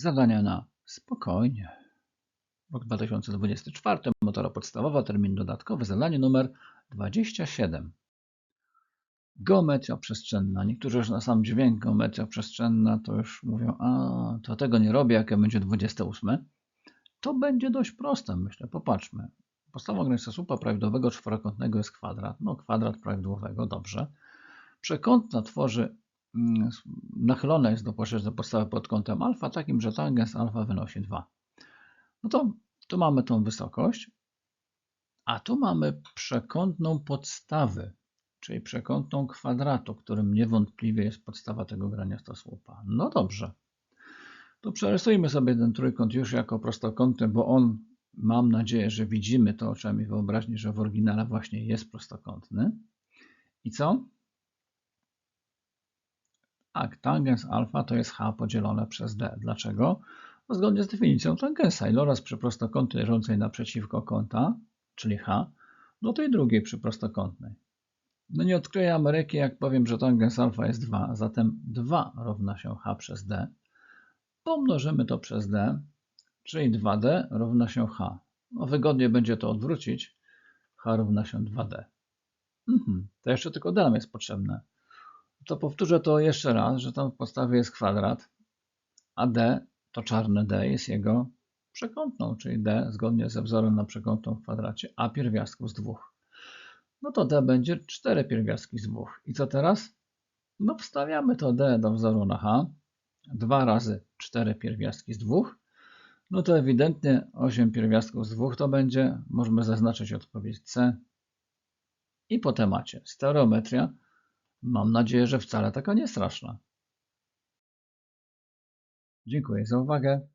Zadania na spokojnie. Rok 2024, motora podstawowa, termin dodatkowy, zadanie numer 27. Geometria przestrzenna. Niektórzy już na sam dźwięk geometria przestrzenna to już mówią, a to tego nie robię, jakie będzie 28. To będzie dość proste, myślę. Popatrzmy. Podstawą granica słupa prawidłowego czworokątnego jest kwadrat. No, kwadrat prawidłowego, dobrze. Przekątna tworzy, nachylona jest do płaszczyzny podstawy pod kątem alfa, takim, że tangens alfa wynosi 2. No to tu mamy tą wysokość, a tu mamy przekątną podstawy, czyli przekątną kwadratu, którym niewątpliwie jest podstawa tego graniasta słupa. No dobrze. To przerysujmy sobie ten trójkąt już jako prostokątny, bo on, mam nadzieję, że widzimy to oczami wyobraźni, że w oryginale właśnie jest prostokątny. I co? Tak, tangens alfa to jest h podzielone przez d. Dlaczego? No, zgodnie z definicją tangensa, iloraz przy prostokątnej leżącej naprzeciwko kąta, czyli h, do tej drugiej przy prostokątnej. No nie odkryję Ameryki, jak powiem, że tangens alfa jest 2, zatem 2 równa się h przez d. Pomnożymy to przez d, czyli 2d równa się h. No wygodnie będzie to odwrócić. h równa się 2d. Mhm, to jeszcze tylko d nam jest potrzebne. To powtórzę to jeszcze raz, że tam w podstawie jest kwadrat, a d, to czarne d, jest jego przekątną, czyli d zgodnie ze wzorem na przekątną w kwadracie, a pierwiastków z dwóch. No to d będzie 4 pierwiastki z dwóch. I co teraz? No wstawiamy to d do wzoru na h. 2 razy 4 pierwiastki z dwóch. No to ewidentnie 8 pierwiastków z dwóch to będzie. Możemy zaznaczyć odpowiedź C. I po temacie stereometria. Mam nadzieję, że wcale taka nie straszna. Dziękuję za uwagę.